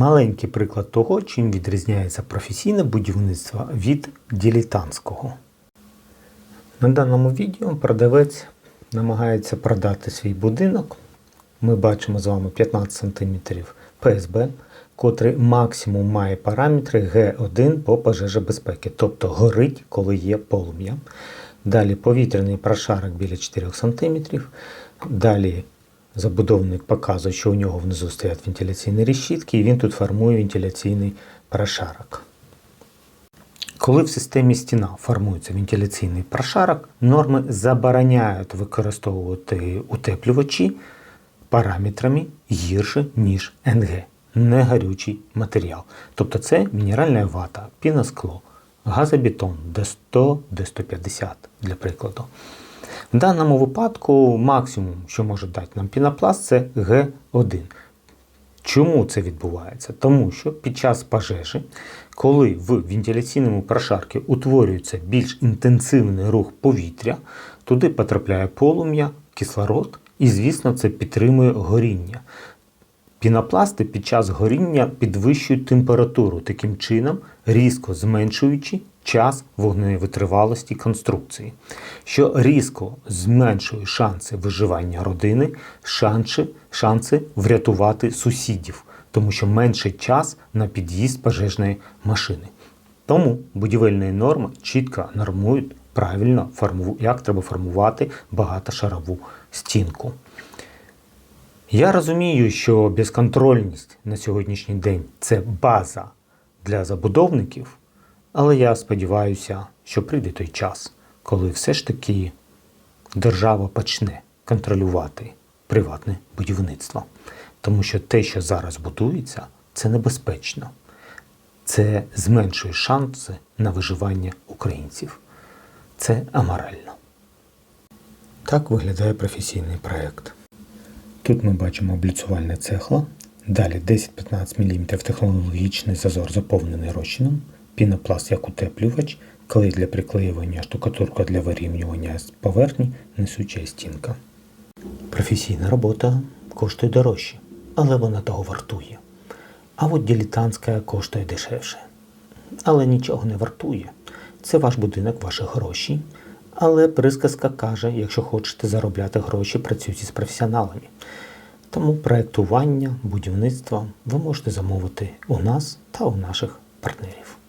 Маленький приклад того, чим відрізняється професійне будівництво від дилетантського. На даному відео продавець намагається продати свій будинок. Ми бачимо з вами 15 см ПСБ, котрий максимум має параметри Г1 по пожежобезпеки, тобто горить, коли є полум'я. Далі повітряний прошарок біля 4 см. Далі забудовник показує, що у нього внизу стоять вентиляційні решітки, і він тут формує вентиляційний прошарок. Коли в системі стіна формується вентиляційний прошарок, норми забороняють використовувати утеплювачі параметрами гірше, ніж НГ, не горючий матеріал. Тобто це мінеральна вата, піноскло, газобетон D100, D150 для прикладу. В даному випадку максимум, що може дати нам пінопласт, це Г1. Чому це відбувається? Тому що під час пожежі, коли в вентиляційному прошарку утворюється більш інтенсивний рух повітря, туди потрапляє полум'я, кислород, і, звісно, це підтримує горіння. Пінопласти під час горіння підвищують температуру, таким чином різко зменшуючи час вогневої витривалості конструкції, що різко зменшує шанси виживання родини, шанси, шанси врятувати сусідів, тому що менший час на під'їзд пожежної машини. Тому будівельні норми чітко нормують правильно, як треба формувати багатошарову стінку. Я розумію, що безконтрольність на сьогоднішній день це база для забудовників, але я сподіваюся, що прийде той час, коли все ж таки держава почне контролювати приватне будівництво. Тому що те, що зараз будується, це небезпечно. Це зменшує шанси на виживання українців. Це аморально. Так виглядає професійний проєкт. Тут ми бачимо обліцювальне цехло. Далі 10-15 мм технологічний зазор заповнений розчином, пінопласт як утеплювач, клей для приклеювання, штукатурка для вирівнювання з поверхні, несуча стінка. Професійна робота коштує дорожче, але вона того вартує. А от дилетантська коштує дешевше. Але нічого не вартує. Це ваш будинок, ваші гроші. Але присказка каже, якщо хочете заробляти гроші, працюйте з професіоналами. Тому проектування, будівництво ви можете замовити у нас та у наших партнерів.